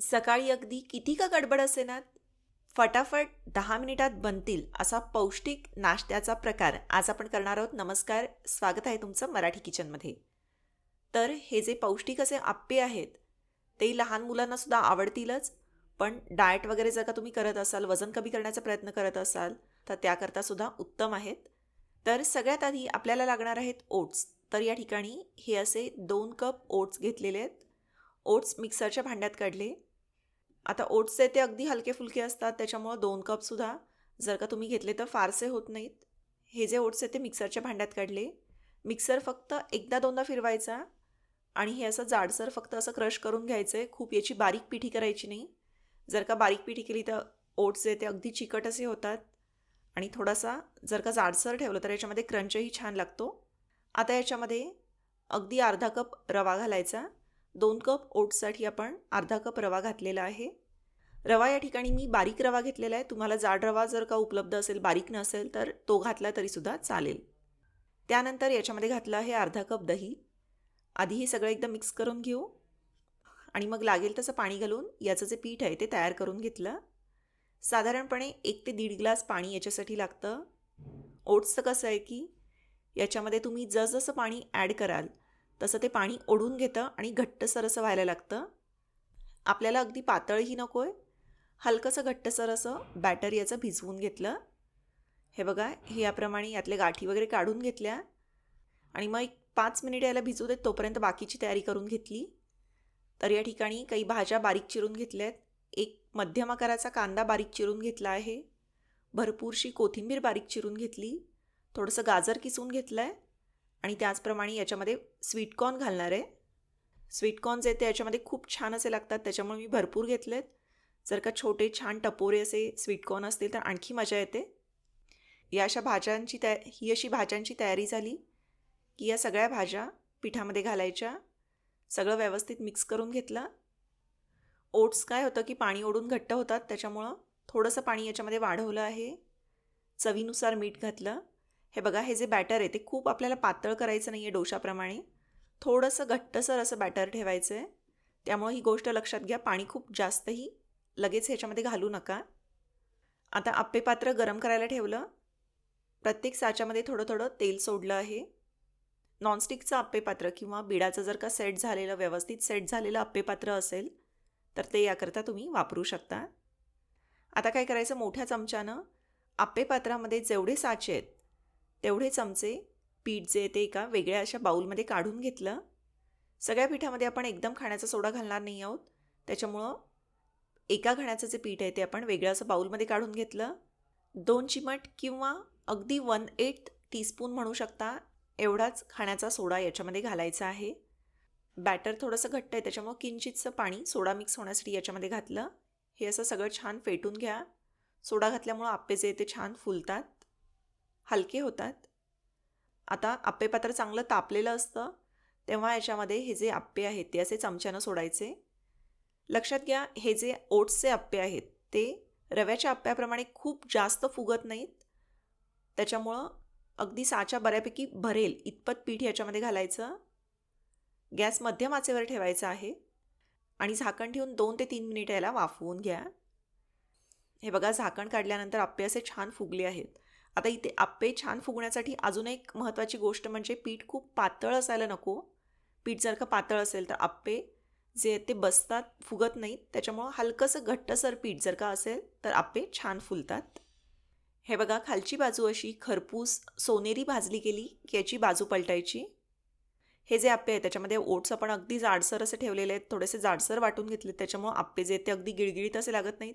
सकाळी अगदी किती का गडबड असेनात फटाफट दहा मिनिटात बनतील असा पौष्टिक नाश्त्याचा प्रकार. आज आपण करणार आहोत. नमस्कार. स्वागत आहे तुमचं मराठी किचनमध्ये. तर हे जे पौष्टिक असे आप्पे आहेत ते लहान मुलांना सुद्धा आवडतीलच पण डाएट वगैरे जर का तुम्ही करत असाल वजन कमी करण्याचा प्रयत्न करत असाल तर त्याकरता सुद्धा उत्तम आहेत. तर सगळ्यात आधी आपल्याला लागणार आहेत ओट्स. तर या ठिकाणी हे असे दोन कप ओट्स घेतलेले आहेत. ओट्स मिक्सरच्या भांड्यात काढले. आता ओट्सचे ते अगदी हलके फुलके असतात त्याच्यामुळं दोन कपसुद्धा जर का तुम्ही घेतले तर फारसे होत नाहीत. हे जे ओट्स आहेत ते मिक्सरच्या भांड्यात काढले. मिक्सर फक्त एकदा दोनदा फिरवायचा आणि हे असं जाडसर फक्त असं क्रश करून घ्यायचं आहे खूप याची बारीक पिठी करायची नाही. जर का बारीक पिठी केली तर ओट्स जे ते अगदी चिकट असे होतात. आणि थोडासा जर का जाडसर ठेवलं तर याच्यामध्ये क्रंचही छान लागतो. आता याच्यामध्ये अगदी अर्धा कप रवा घालायचा. दोन कप ओट्ससाठी आपण अर्धा कप रवा घातलेला आहे. रवा या ठिकाणी मी बारीक रवा घेतलेला आहे. तुम्हाला जाड रवा जर का उपलब्ध असेल बारीक नसेल तर तो घातला तरीसुद्धा चालेल. त्यानंतर याच्यामध्ये घातलं आहे अर्धा कप दही. आधी हे सगळं एकदम मिक्स करून घेऊ. आणि मग लागेल तसं पाणी घालून याचं जे पीठ आहे ते तयार करून घेतलं. साधारणपणे एक ते दीड ग्लास पाणी याच्यासाठी लागतं. ओट्सचं कसं आहे की याच्यामध्ये तुम्ही जसजसं पाणी ॲड कराल तसं ते पाणी ओढून घेतं आणि घट्टसर असं व्हायला लागतं. आपल्याला अगदी पातळही नको आहे हलकंसं घट्टसर असं बॅटर याचं भिजवून घेतलं. हे बघा हे याप्रमाणे यातले गाठी वगैरे काढून घेतल्या. आणि मग एक पाच मिनिट याला भिजू देत तोपर्यंत बाकीची तयारी करून घेतली. तर या ठिकाणी काही भाज्या बारीक चिरून घेतल्या आहेत एक मध्यम आकाराचा कांदा बारीक चिरून घेतला आहे. भरपूरशी कोथिंबीर बारीक चिरून घेतली. थोडंसं गाजर किसून घेतलं आहे आणि त्याचप्रमाणे याच्यामध्ये स्वीटकॉर्न घालणार आहे. स्वीटकॉर्न जे ते याच्यामध्ये खूप छान असे लागतात त्याच्यामुळे मी भरपूर घेतलेत. जर का छोटे छान टपोरे असे स्वीटकॉर्न असतील तर आणखी मजा येते. या अशा भाज्यांची तया ही अशी भाज्यांची तयारी झाली की या सगळ्या भाज्या पिठामध्ये घालायच्या सगळं व्यवस्थित मिक्स करून घेतलं. ओट्स काय होतं की पाणी ओढून घट्ट होतात त्याच्यामुळं थोडंसं पाणी याच्यामध्ये वाढवलं आहे. चवीनुसार मीठ घातलं. हे बघा हे जे बॅटर आहे ते खूप आपल्याला पातळ करायचं नाही आहे डोशाप्रमाणे थोडंसं घट्टसर असं बॅटर ठेवायचं आहे त्यामुळं ही गोष्ट लक्षात घ्या पाणी खूप जास्तही लगेच ह्याच्यामध्ये घालू नका. आता आप्पे पात्र गरम करायला ठेवलं. प्रत्येक साच्यामध्ये थोडं थोडं तेल सोडलं आहे. नॉनस्टिकचं आप्पेपात्र किंवा बिडाचं जर का सेट झालेलं व्यवस्थित सेट झालेलं आप्पेपात्र असेल तर ते याकरता तुम्ही वापरू शकता. आता काय करायचं? मोठ्या चमच्यानं आप्पेपात्रामध्ये जेवढे साचे आहेत तेवढे चमचे पीठ जे ते एका वेगळ्या अशा बाऊलमध्ये काढून घेतलं. सगळ्या पिठामध्ये आपण एकदम खाण्याचा सोडा घालणार नाही आहोत. त्याच्यामुळं एका घाण्याचं जे पीठ आहे ते आपण वेगळं असं बाऊलमध्ये काढून घेतलं. दोन चिमट किंवा अगदी वन एट टीस्पून म्हणू शकता एवढाच खाण्याचा सोडा याच्यामध्ये घालायचा आहे. बॅटर थोडंसं घट्ट आहे त्याच्यामुळं किंचितचं पाणी सोडा मिक्स होण्यासाठी याच्यामध्ये घातलं. हे असं सगळं छान फेटून घ्या. सोडा घातल्यामुळं आप्पे जे ते छान फुलतात. हलके होतात. आता आप्पेपात्र चांगलं तापलेलं असतं तेव्हा याच्यामध्ये हे जे आप्पे आहेत ते असे चमच्यानं सोडायचे. लक्षात घ्या हे जे ओट्सचे आप्पे आहेत ते रव्याच्या आप्प्याप्रमाणे खूप जास्त फुगत नाहीत. त्याच्यामुळं अगदी साच्या बऱ्यापैकी भरेल इतपत पीठ याच्यामध्ये घालायचं. गॅस मध्यम आचेवर ठेवायचा आहे आणि झाकण ठेवून दोन ते तीन मिनिट याला वाफवून घ्या. हे बघा झाकण काढल्यानंतर आप्पे असे छान फुगले आहेत. आता इथे आप्पे छान फुगण्यासाठी अजून एक महत्त्वाची गोष्ट म्हणजे पीठ खूप पातळ असायला नको. पीठ जर का पातळ असेल तर आप्पे जे ते बसतात फुगत नाहीत. त्याच्यामुळं हलकंसं घट्टसर पीठ जर का असेल तर आप्पे छान फुलतात. हे बघा खालची बाजू अशी खरपूस सोनेरी भाजली गेली की याची बाजू पलटायची. हे जे आप्पे आहे त्याच्यामध्ये ओट्स आपण अगदी जाडसर असे ठेवलेले आहेत. थोडेसे जाडसर वाटून घेतले त्याच्यामुळं आप्पे जे ते अगदी गिळगिळीत असे लागत नाहीत.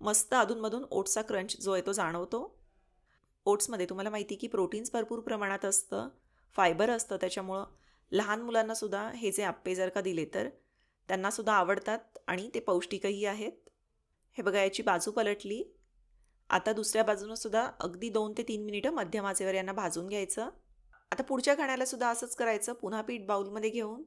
मस्त अधूनमधून ओट्सचा क्रंच जो आहे तो जाणवतो. ओट्समध्ये तुम्हाला माहिती की प्रोटीन्स भरपूर प्रमाणात असतं फायबर असतं त्याच्यामुळं. लहान मुलांनासुद्धा हे जे आप्पे जर का दिले तर त्यांनासुद्धा आवडतात आणि ते पौष्टिकही आहेत. हे बघा याची बाजू पलटली. आता दुसऱ्या बाजूनंसुद्धा अगदी दोन ते तीन मिनिटं मध्यम आचेवर यांना भाजून घ्यायचं. आता पुढच्या खाण्याला सुद्धा असंच करायचं. पुन्हा पीठ बाऊलमध्ये घेऊन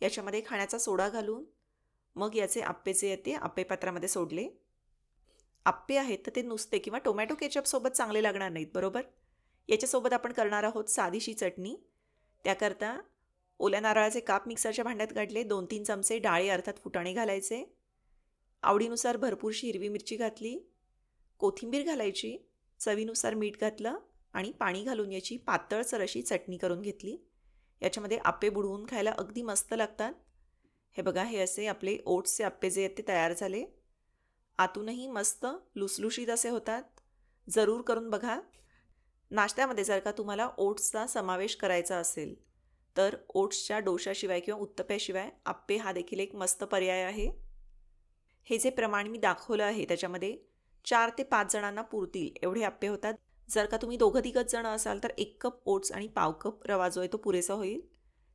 याच्यामध्ये खाण्याचा सोडा घालून मग याचे आप्पेचे आहेत ते आप्पेपात्रामध्ये सोडले. आप्पे आहेत तर ते नुसते किंवा टोमॅटो केचपसोबत चांगले लागणार नाहीत बरोबर? याच्यासोबत आपण करणार आहोत साधीशी चटणी. त्याकरता ओल्या नारळाचे काप मिक्सरच्या भांड्यात काढले दोन तीन चमचे डाळे अर्थात फुटाणे घालायचे. आवडीनुसार भरपूरशी हिरवी मिरची घातली. कोथिंबीर घालायची चवीनुसार मीठ घातलं आणि पाणी घालून याची पातळसर अशी चटणी करून घेतली. याच्यामध्ये आप्पे बुडवून खायला अगदी मस्त लागतात. हे बघा हे असे आपले ओट्सचे आप्पे जे आहेत ते तयार झाले. आतूनही मस्त लुसलुशीत असे होतात. जरूर करून बघा. नाश्त्यामध्ये जर का तुम्हाला ओट्सचा समावेश करायचा असेल तर ओट्सच्या डोशाशिवाय किंवा उत्तप्याशिवाय आप्पे हा देखील एक मस्त पर्याय आहे. हे जे प्रमाण मी दाखवलं आहे त्याच्यामध्ये चार ते पाच जणांना पुरतील एवढे आप्पे होतात. जर का तुम्ही दोघं तिघंच जणं असाल तर एक कप ओट्स आणि पाव कप रवा जो आहे तो पुरेसा होईल.